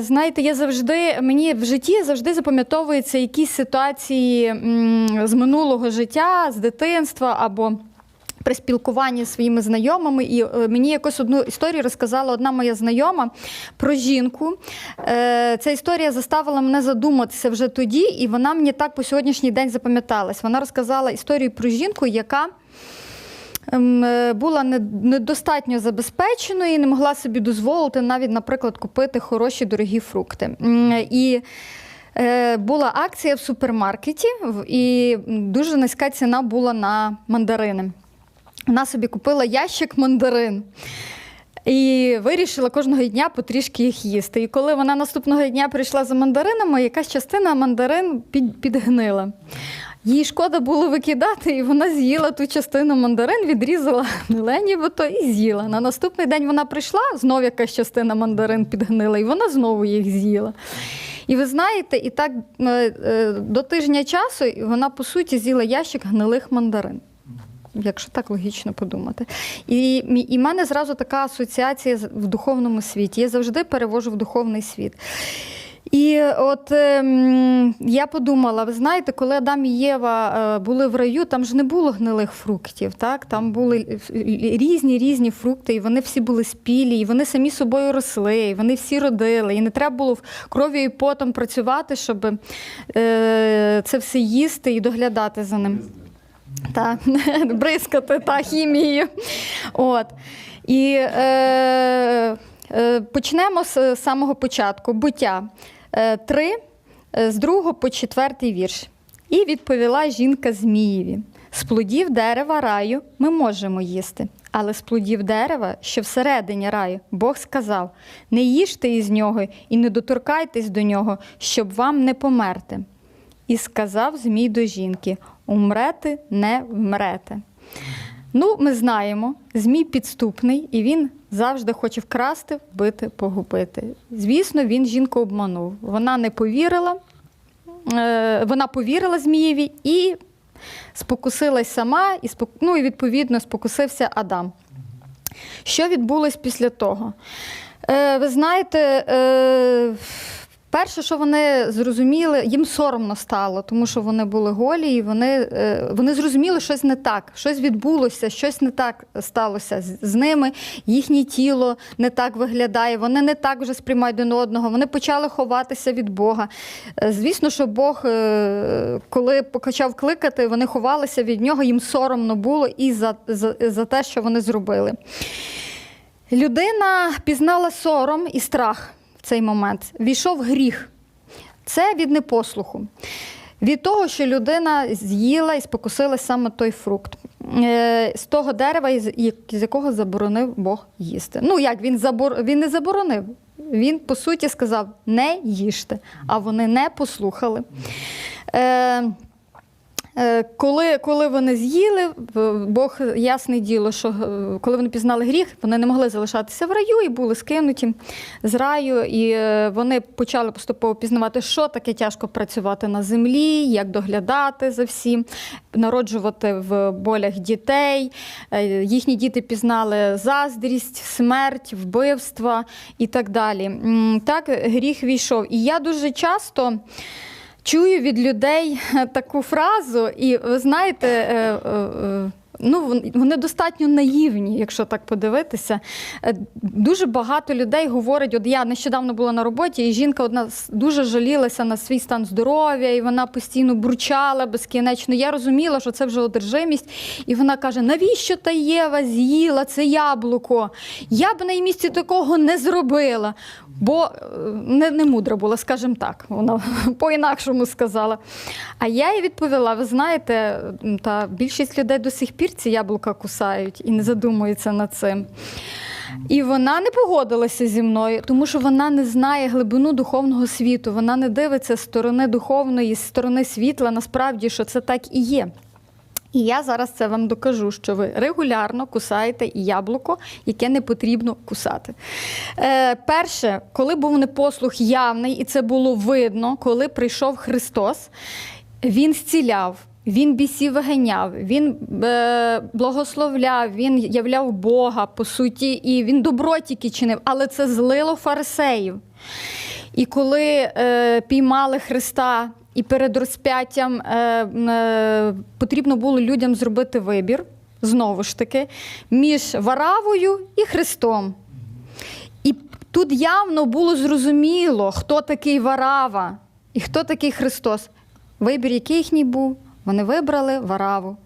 Знаєте, я завжди мені в житті завжди запам'ятовуються якісь ситуації з минулого життя, з дитинства або. При спілкуванні зі своїми знайомими, і е, мені якось одну історію розказала одна моя знайома про жінку. Е, Ця історія заставила мене задуматися вже тоді, і вона мені так по сьогоднішній день запам'яталась. Вона розказала історію про жінку, яка була недостатньо забезпеченою і не могла собі дозволити навіть, наприклад, купити хороші дорогі фрукти. І е, була акція в супермаркеті, і дуже низька ціна була на мандарини. Вона собі купила ящик мандарин. І вирішила кожного дня потрішки їх їсти. І коли вона наступного дня прийшла за мандаринами, якась частина мандарин під, підгнила. Їй шкода було викидати, і вона з'їла ту частину мандарин, відрізала нібито і з'їла. На наступний день вона прийшла, знов якась частина мандарин підгнила, і вона знову їх з'їла. І ви знаєте, і так е, е, до тижня часу вона, по суті, з'їла ящик гнилих мандарин. Якщо так логічно подумати. І, і мене зразу така асоціація в духовному світі. Я завжди перевожу в духовний світ. І от ем, я подумала: ви знаєте, коли Адам і Єва е, були в раю, там ж не було гнилих фруктів, так? там були різні різні фрукти, і вони всі були спілі, і вони самі собою росли, і вони всі родили. І не треба було кров'ю і потом працювати, щоб е, це все їсти і доглядати за ним. Так, бризкати та хімією. От. І е, е, почнемо з самого початку. Буття е, 3, е, з другого по четвертий вірш. І відповіла жінка Змієві: з плодів дерева раю ми можемо їсти, але з плодів дерева, що всередині раю, Бог сказав: не їжте із нього і не доторкайтесь до нього, щоб вам не померти. І сказав Змій до жінки: умрете, не вмрете. Ну, ми знаємо, Змій підступний, і він завжди хоче вкрасти, вбити, погубити. Звісно, він жінку обманув. Вона не повірила, е, вона повірила Змієві і спокусилась сама, і, ну, і відповідно спокусився Адам. Що відбулось після того? Е, ви знаєте, е, перше, що вони зрозуміли, їм соромно стало, тому що вони були голі, і вони, е, вони зрозуміли, щось не так, щось відбулося, щось не так сталося з, з ними. Їхнє тіло не так виглядає, вони не так вже сприймають один одного. Вони почали ховатися від Бога. Е, Звісно, що Бог, е, коли почав кликати, вони ховалися від нього, їм соромно було і за, за, за те, що вони зробили. Людина пізнала сором і страх в цей момент. Війшов гріх. Це від непослуху. Від того, що людина з'їла і спокусила саме той фрукт. Е, З того дерева, з якого заборонив Бог їсти. Ну як він забор... він не заборонив. Він, по суті, сказав: не їжте, а вони не послухали. Е, Коли, коли вони з'їли, Бог ясне діло, що е, коли вони пізнали гріх, вони не могли залишатися в раю і були скинуті з раю. І е, вони почали поступово пізнавати, що таке тяжко працювати на землі, як доглядати за всім, народжувати в болях дітей. Е, Їхні діти пізнали заздрість, смерть, вбивства і так далі. Так гріх війшов. І я дуже часто. Чую від людей е, таку фразу, і ви знаєте, е, е, ну вони достатньо наївні, якщо так подивитися. Е, Дуже багато людей говорять: от я нещодавно була на роботі, і жінка одна дуже жалілася на свій стан здоров'я, і вона постійно бурчала безкінечно. Я розуміла, що це вже одержимість. І вона каже: навіщо та Єва з'їла це яблуко? Я б на її місці такого не зробила. Бо е, не, не мудра була, скажімо так, вона по-інакшому сказала. А я їй відповіла: ви знаєте, та більшість людей до сих пір ці яблука кусають і не задумуються над цим. І вона не погодилася зі мною, тому що вона не знає глибину духовного світу. Вона не дивиться з сторони духовної, з сторони світла, насправді, що це так і є. І я зараз це вам докажу, що ви регулярно кусаєте яблуко, яке не потрібно кусати. Е, перше, коли був непослух явний, і це було видно, коли прийшов Христос, Він зціляв. Він бісів виганяв, він е, благословляв, він являв Бога по суті, і він добро тільки чинив, але це злило фарисеїв. І коли е, піймали Христа, і перед розп'яттям е, е, потрібно було людям зробити вибір, знову ж таки, між Варавою і Христом. І тут явно було зрозуміло, хто такий Варава і хто такий Христос. Вибір, який їхній був, вони вибрали Вараву.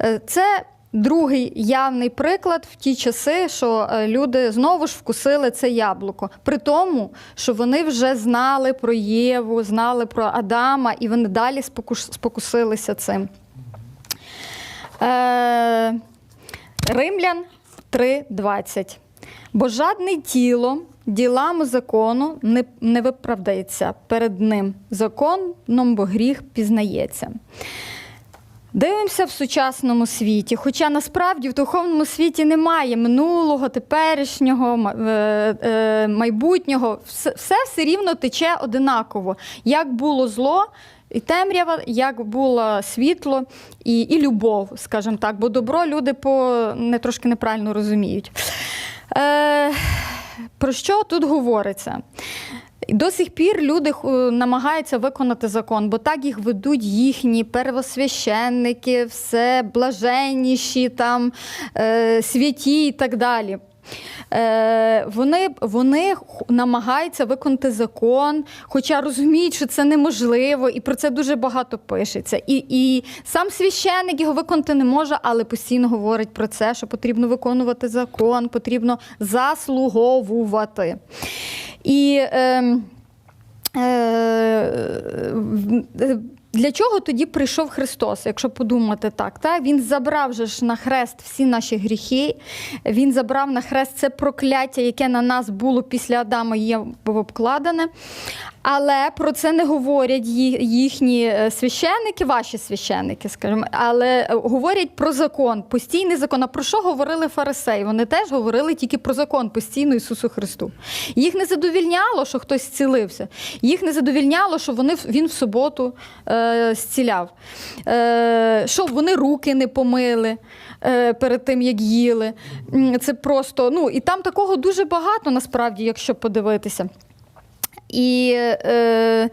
Е, Це другий явний приклад в ті часи, що е, люди знову ж вкусили це яблуко. При тому, що вони вже знали про Єву, знали про Адама, і вони далі спокусилися цим. Е, Римлян 3.20. Бо жадне тіло ділами закону не, не виправдається перед ним. Законом, бо гріх пізнається. Дивимося в сучасному світі, хоча насправді в духовному світі немає минулого, теперішнього, е, е, майбутнього. Все все рівно тече одинаково. Як було зло і темрява, як було світло і, і любов, скажімо так, бо добро люди по не трошки неправильно розуміють. Е, про що тут говориться? До сих пір люди намагаються виконати закон, бо так їх ведуть їхні первосвященники, все блаженніші, там, е, святі і так далі. Е, вони, вони намагаються виконати закон, хоча розуміють, що це неможливо, і про це дуже багато пишеться. І, і сам священник його виконати не може, але постійно говорить про це, що потрібно виконувати закон, потрібно заслуговувати. І е, е, в- для чого тоді прийшов Христос, якщо подумати так? Та? Він забрав же ж на хрест всі наші гріхи, він забрав на хрест це прокляття, яке на нас було після Адама є обкладене. Але про це не говорять їхні е, священники, ваші священники, скажімо, але е, говорять про закон, постійний закон. А про що говорили фарисеї? Вони теж говорили тільки про закон постійно Ісусу Христу. Їх не задовільняло, що хтось зцілився. Їх не задовільняло, що вони, він в суботу е, зціляв. Е, що вони руки не помили е, перед тим, як їли. Це просто, ну, і там такого дуже багато, насправді, якщо подивитися. І е,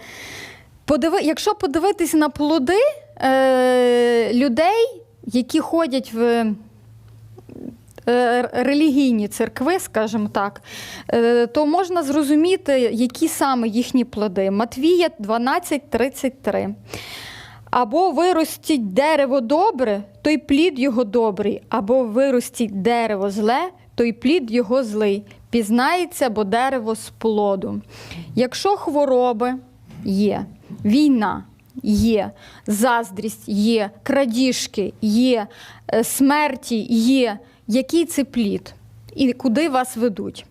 подиви, якщо подивитися на плоди е, людей, які ходять в е, релігійні церкви, скажімо так, е, то можна зрозуміти, які саме їхні плоди. Матвія 12:33. Або виростіть дерево добре, то й плід його добрий, або виростіть дерево зле, то й плід його злий. Пізнається, бо дерево з плоду. Якщо хвороби є, війна є, заздрість є, крадіжки є, е, смерті є, який це плід і куди вас ведуть?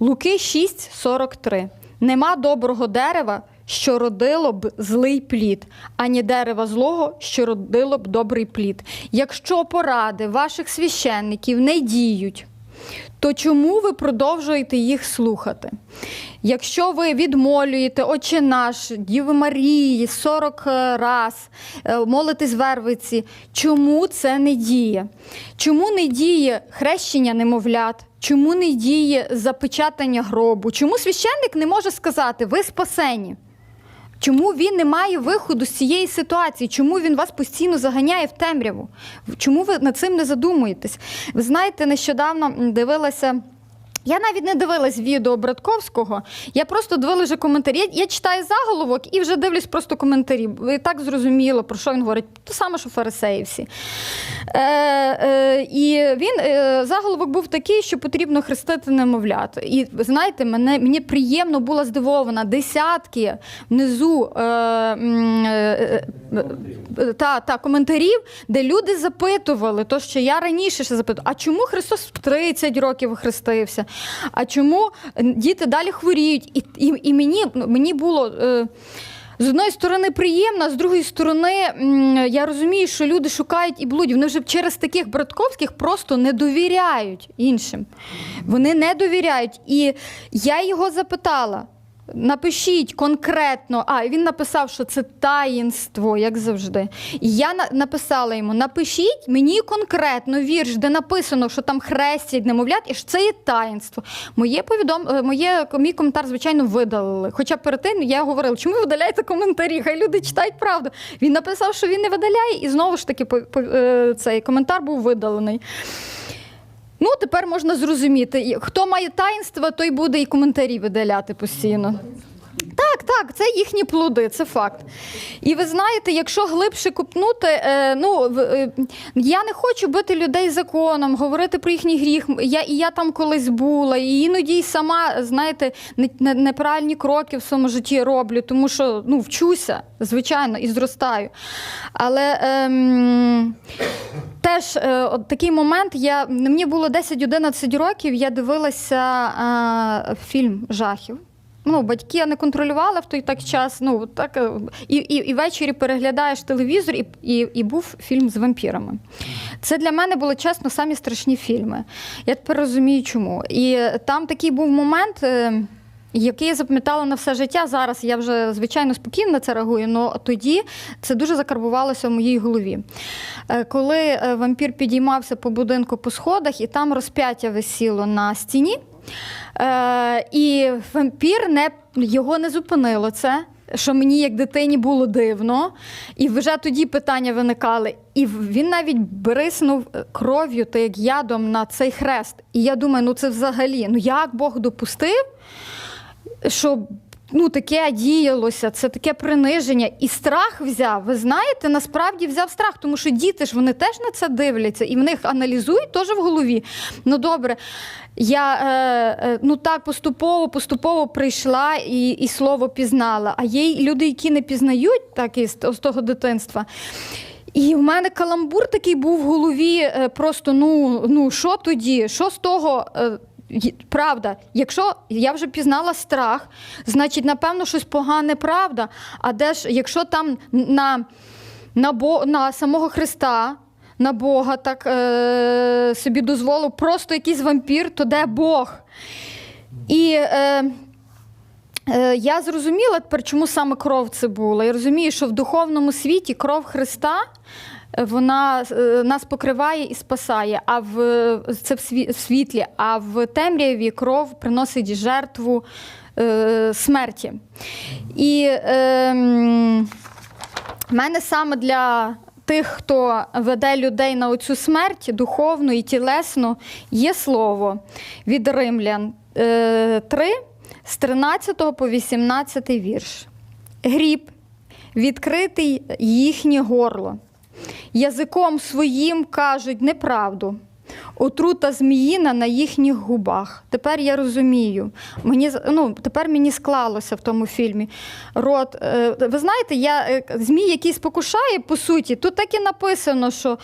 Луки 6,43. Нема доброго дерева, що родило б злий плід, ані дерева злого, що родило б добрий плід. Якщо поради ваших священників не діють, то чому ви продовжуєте їх слухати? Якщо ви відмолюєте Отче наш, Діви Марії 40 раз, е, молитесь вервиці, чому це не діє? Чому не діє хрещення немовлят? Чому не діє запечатання гробу? Чому священник не може сказати, ви спасені? Чому він не має виходу з цієї ситуації? Чому він вас постійно заганяє в темряву? Чому ви над цим не задумуєтесь? Ви знаєте, нещодавно дивилася. Я навіть не дивилась відео Братковського, я просто дивилася вже коментарі. Я, я читаю заголовок і вже дивлюсь просто коментарі. І так зрозуміло, про що він говорить. Те саме, що фарисеї всі. Е, е, і він е, заголовок був такий, що потрібно хрестити немовлят. І знаєте, мене мені приємно була здивована. Десятки внизу е, е, е, е, та, та, коментарів, де люди запитували, то що я раніше ще запитувала, а чому Христос в 30 років хрестився? А чому діти далі хворіють? І, і, і мені, мені було. Е, з одної сторони приємно, а з другої сторони, я розумію, що люди шукають і блудять. Вони вже через таких братковських просто не довіряють іншим. Вони не довіряють. І я його запитала: Напишіть конкретно, а він написав, що це таїнство, як завжди. І я на- написала йому: напишіть мені конкретно вірш, де написано, що там хрестять немовлят, і що це є таїнство. Моє повідом... е, моє мій коментар, звичайно, видалили. Хоча перед тим я говорила, чому ви видаляєте коментарі? Хай люди читають правду. Він написав, що він не видаляє, і знову ж таки по- по- е, цей коментар був видалений. Ну, тепер можна зрозуміти, хто має таїнство, той буде і коментарі видаляти постійно. Так, так, це їхні плоди, це факт. І ви знаєте, якщо глибше купнути, е, ну е, я не хочу бити людей законом, говорити про їхній гріх. Я і я там колись була, і іноді й сама, знаєте, не- не- неправильні кроки в своєму житті роблю, тому що ну вчуся, звичайно, і зростаю. Але ем, Теж е, от такий момент. Я мені було 10-11 років. Я дивилася е, фільм жахів. Ну, батьки не контролювали в той так час. Ну так е, і, і, і ввечері переглядаєш телевізор, і, і, і був фільм з вампірами. Це для мене було чесно самі страшні фільми. Я тепер розумію, чому. І там такий був момент. е, який я запам'ятала на все життя. Зараз я вже звичайно спокійно на це реагую, але тоді це дуже закарбувалося в моїй голові. Е, Коли вампір підіймався по будинку по сходах, і там розп'яття висіло на стіні, е, і вампір не, його не зупинило це. Що мені як дитині було дивно, і вже тоді питання виникали. І він навіть бриснув кров'ю та як ядом на цей хрест. І я думаю, ну це взагалі, ну як Бог допустив, що ну, таке діялося, це таке приниження. І страх взяв. Ви знаєте, насправді взяв страх, тому що діти ж вони теж на це дивляться, і в них аналізують теж в голові. Ну добре, я е, е, ну так поступово, поступово прийшла і, і слово пізнала. А є люди, які не пізнають так із з того дитинства. І в мене каламбур такий був в голові. е, Просто ну, ну що тоді? Що з того? Правда, якщо я вже пізнала страх, значить, напевно, щось погане правда. А де ж, якщо там на, на, Бо, на самого Христа, на Бога так е, собі дозволив просто якийсь вампір, то де Бог? І е, Е, Я зрозуміла тепер, чому саме кров це була. Я розумію, що в духовному світі кров Христа вона е, нас покриває і спасає, а в це в світлі, а в темряві кров приносить жертву е, смерті. І е, мене саме для тих, хто веде людей на оцю смерть духовну і тілесну, є слово від римлян е, 3, з 13 по 18 вірш. Гріб, відкритий їхнє горло. Язиком своїм кажуть неправду. Отрута зміїна на їхніх губах. Тепер я розумію. Мені ну, тепер мені склалося в тому фільмі. Рот, е, ви знаєте, я е, змій, який спокушає, по суті, тут так і написано, що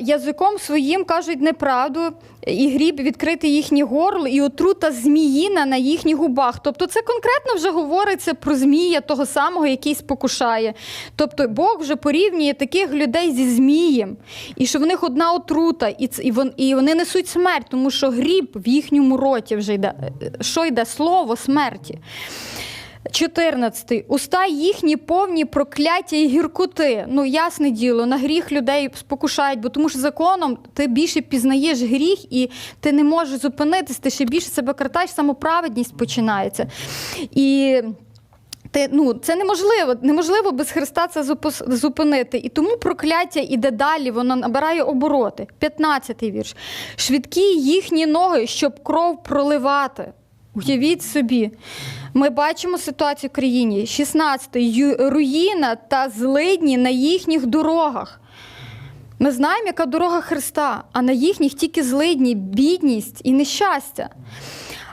язиком своїм кажуть неправду, і гріб відкрити їхні горло, і отрута зміїна на їхніх губах. Тобто це конкретно вже говориться про змія того самого, який спокушає. Тобто Бог вже порівнює таких людей зі змієм, і що в них одна отрута, і, ц- і, вон, і вони несуть смерть, тому що гріб в їхньому роті вже йде. Е, Що йде? Слово смерті. 14. Уста їхні повні прокляття і гіркоти. Ну, ясне діло, на гріх людей спокушають, бо тому що законом ти більше пізнаєш гріх і ти не можеш зупинитись, ти ще більше себе картаєш, самоправедність починається. І ти, ну, це неможливо. Неможливо без Христа це зупинити. І тому прокляття іде далі, воно набирає обороти. 15-й вірш. Швидкі їхні ноги, щоб кров проливати. Уявіть собі. Ми бачимо ситуацію в країні. 16-й. Руїна та злидні на їхніх дорогах. Ми знаємо, яка дорога Христа, а на їхніх тільки злидні, бідність і нещастя.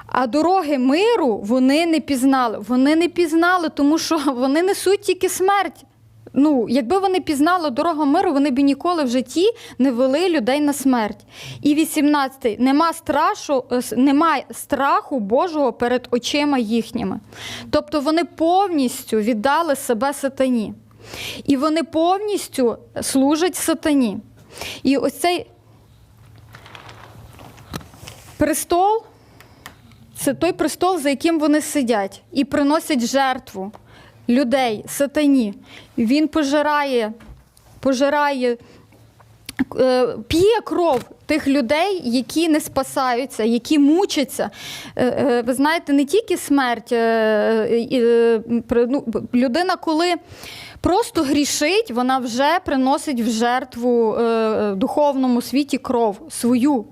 А дороги миру вони не пізнали. Вони не пізнали, тому що вони несуть тільки смерть. Ну, якби вони пізнали дорогу миру, вони б ніколи в житті не вели людей на смерть. І 18. Нема страшу, е, немає страху Божого перед очима їхніми. Тобто вони повністю віддали себе сатані. І вони повністю служать сатані. І ось цей престол це той престол, за яким вони сидять, і приносять жертву людей, сатані. Він пожирає, пожирає, е, п'є кров тих людей, які не спасаються, які мучаться. Е, е, Ви знаєте, не тільки смерть, ну, людина, коли просто грішить, вона вже приносить в жертву е, духовному світі кров свою.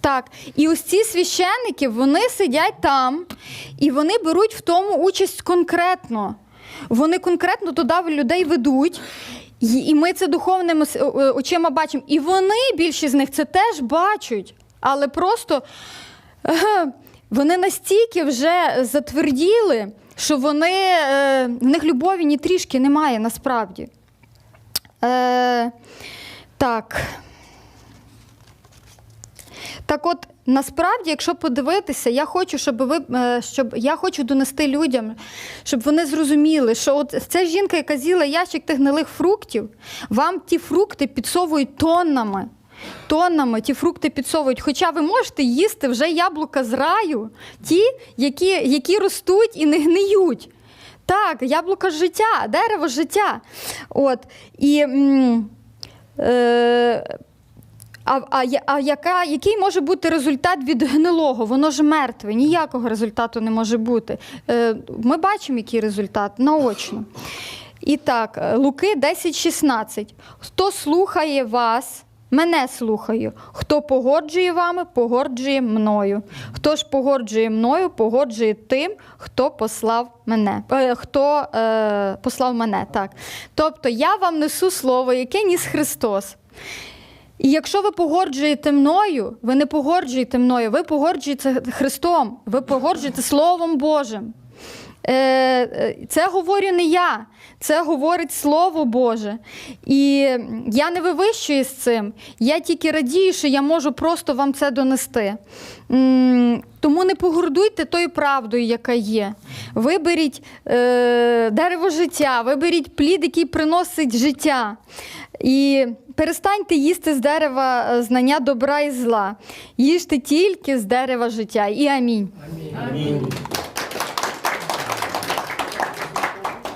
Так, і ось ці священники вони сидять там і вони беруть в тому участь конкретно. Вони конкретно туди людей ведуть. І ми це духовними очима бачимо. І вони, більшість з них, це теж бачать. Але просто вони настільки вже затверділи, що вони, е, в них любові ні трішки немає насправді. Е, так. Так от, насправді, якщо подивитися, я хочу, щоб ви е, щоб я хочу донести людям, щоб вони зрозуміли, що от ця жінка, яка з'їла ящик тих гнилих фруктів, вам ті фрукти підсовують тоннами. Тоннами ті фрукти підсовують. Хоча ви можете їсти вже яблука з раю, ті, які, які ростуть і не гниють. Так, яблука життя, дерево життя. От. І, е, а, а, а яка, який може бути результат від гнилого? Воно ж мертве, ніякого результату не може бути. Е, ми бачимо, який результат наочно. І так, е, Луки 10,16. Хто слухає вас, мене слухає. Хто погоджує вами, погоджує мною. Хто ж погоджує мною, погоджує тим, хто послав мене. Е, хто е, послав мене. Так. Тобто я вам несу слово, яке ніс Христос. І якщо ви погоджуєте мною, ви не погоджуєте мною, ви погоджуєте Христом, ви погоджуєте Словом Божим. Е, е, Це говорю не я, це говорить Слово Боже. І я не вивищую з цим. Я тільки радію, що я можу просто вам це донести. Тому не погордуйте тою правдою, яка є. Виберіть е, дерево життя, виберіть плід, який приносить життя. І перестаньте їсти з дерева знання добра і зла. Їжте тільки з дерева життя. І амінь. Амінь.